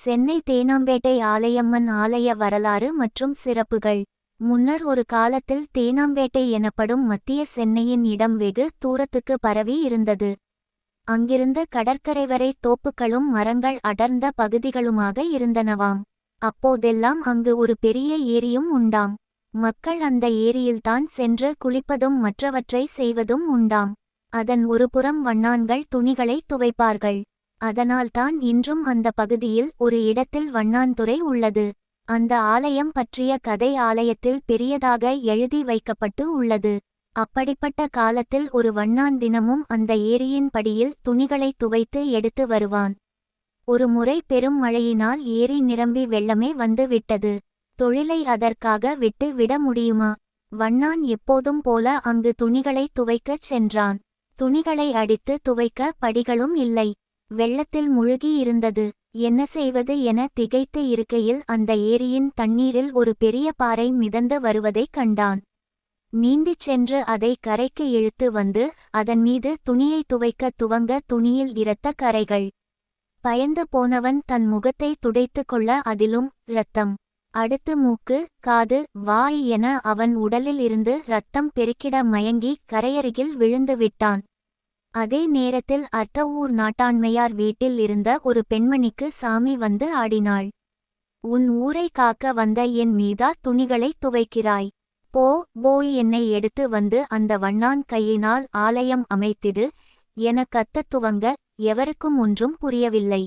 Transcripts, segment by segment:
சென்னை தேனாம்பேட்டை ஆலயம்மன் ஆலய வரலாறு மற்றும் சிறப்புகள். முன்னர் ஒரு காலத்தில் தேனாம்பேட்டை எனப்படும் மத்திய சென்னையின் இடம் வெகு தூரத்துக்கு பரவி இருந்தது. அங்கிருந்து கடற்கரை வரை தோப்புகளும் மரங்கள் அடர்ந்த பகுதிகளுமாக இருந்தனவாம். அப்போதெல்லாம் அங்கு ஒரு பெரிய ஏரியும் உண்டாம். மக்கள் அந்த ஏரியில்தான் சென்று குளிப்பதும் மற்றவற்றை செய்வதும் உண்டாம். அதன் ஒருபுறம் வண்ணான்கள் துணிகளை துவைப்பார்கள். அதனால்தான் இன்றும் அந்த பகுதியில் ஒரு இடத்தில் வண்ணான்துறை உள்ளது. அந்த ஆலயம் பற்றிய கதை ஆலயத்தில் பெரியதாக எழுதி வைக்கப்பட்டு உள்ளது. அப்படிப்பட்ட காலத்தில் ஒரு வண்ணான் தினமும் அந்த ஏரியின் படியில் துணிகளை துவைத்து எடுத்து வருவான். ஒரு முறை பெரும் மழையினால் ஏரி நிரம்பி வெள்ளமே வந்து விட்டது. தொழிலை அதற்காக விட்டு விட முடியுமா? வண்ணான் எப்போதும் போல அங்கு துணிகளை துவைக்கச் சென்றான். துணிகளை அடித்து துவைக்க படிகளும் இல்லை. வெள்ளத்தில் முழுகி இருந்தது என்ன செய்வது என திகைத்து இருக்கையில் அந்த ஏரியின் தண்ணீரில் ஒரு பெரிய பாறை மிதந்து வருவதைக் கண்டான். நீந்திச் சென்று அதை கரைக்கு இழுத்து வந்து அதன் மீது துணியை துவைக்க துவங்க துணியில் இரத்த கரைகள். பயந்து போனவன் தன் முகத்தை துடைத்து கொள்ள அதிலும் இரத்தம். அடுத்து மூக்கு காது வாய் என அவன் உடலில் இருந்து இரத்தம் பெருக்கிட மயங்கி கரையருகில் விழுந்து விட்டான். அதே நேரத்தில் அர்த்த ஊர் நாட்டாண்மையார் வீட்டில் இருந்த ஒரு பெண்மணிக்கு சாமி வந்து ஆடினாள். உன் ஊரை காக்க வந்த என் மீதா துணிகளை துவைக்கிறாய். போ போய் என்னை எடுத்து வந்து அந்த வண்ணான் கையினால் ஆலயம் அமைத்திடு. என கத்தத் துவங்க எவருக்கும் ஒன்றும் புரியவில்லை.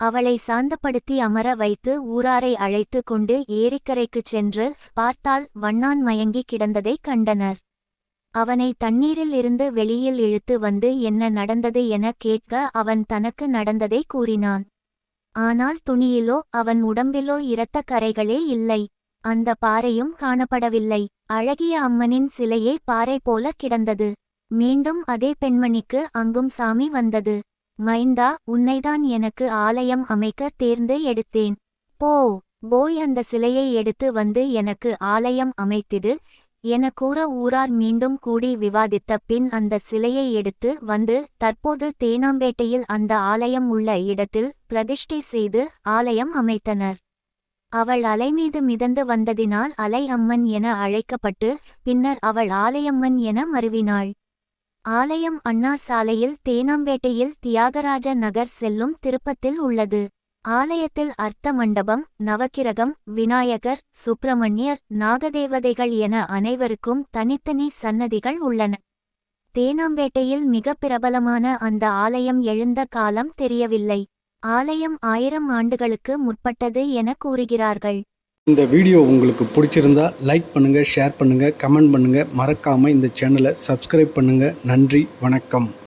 அவளை சாந்தப்படுத்தி அமர வைத்து ஊராரை அழைத்து கொண்டு ஏரிக்கரைக்குச் சென்று பார்த்தால் வண்ணான் மயங்கி கிடந்ததைக் கண்டனர். அவனை தண்ணீரில் இருந்து வெளியில் இழுத்து வந்து என்ன நடந்தது என கேட்க அவன் தனக்கு நடந்ததை கூறினான். ஆனால் துணியிலோ அவன் உடம்பிலோ இரத்த கரைகளே இல்லை. அந்த பாறையும் காணப்படவில்லை. அழகிய அம்மனின் சிலையே பாறை போல கிடந்தது. மீண்டும் அதே பெண்மணிக்கு அங்கும் சாமி வந்தது. மைந்தா உன்னைதான் எனக்கு ஆலயம் அமைக்க தேர்ந்து எடுத்தேன். போ. போய் அந்த சிலையை எடுத்து வந்து எனக்கு ஆலயம் அமைத்திடு. என கூற ஊரார் மீண்டும் கூடி விவாதித்த பின் அந்த சிலையை எடுத்து வந்து தற்போது தேனாம்பேட்டையில் அந்த ஆலயம் உள்ள இடத்தில் பிரதிஷ்டை செய்து ஆலயம் அமைத்தனர். அவள் அலைமீது மிதந்து வந்ததினால் அலை அம்மன் என அழைக்கப்பட்டு பின்னர் அவள் ஆலயம்மன் என மருவினாள். ஆலயம் அண்ணா சாலையில் தேனாம்பேட்டையில் தியாகராஜ நகர் செல்லும் திருப்பத்தில் உள்ளது. ஆலயத்தில் அர்த்த மண்டபம் நவக்கிரகம் விநாயகர் சுப்பிரமணியர் நாகதேவதைகள் என அனைவருக்கும் தனித்தனி சன்னதிகள் உள்ளன. தேனாம்பேட்டையில் மிக பிரபலமான அந்த ஆலயம் எழுந்த காலம் தெரியவில்லை. ஆலயம் ஆயிரம் ஆண்டுகளுக்கு முற்பட்டது என கூறுகிறார்கள். இந்த வீடியோ உங்களுக்கு பிடிச்சிருந்தா லைக் பண்ணுங்க ஷேர் பண்ணுங்க கமெண்ட் பண்ணுங்க. மறக்காம இந்த சேனலை சப்ஸ்கிரைப் பண்ணுங்க. நன்றி வணக்கம்.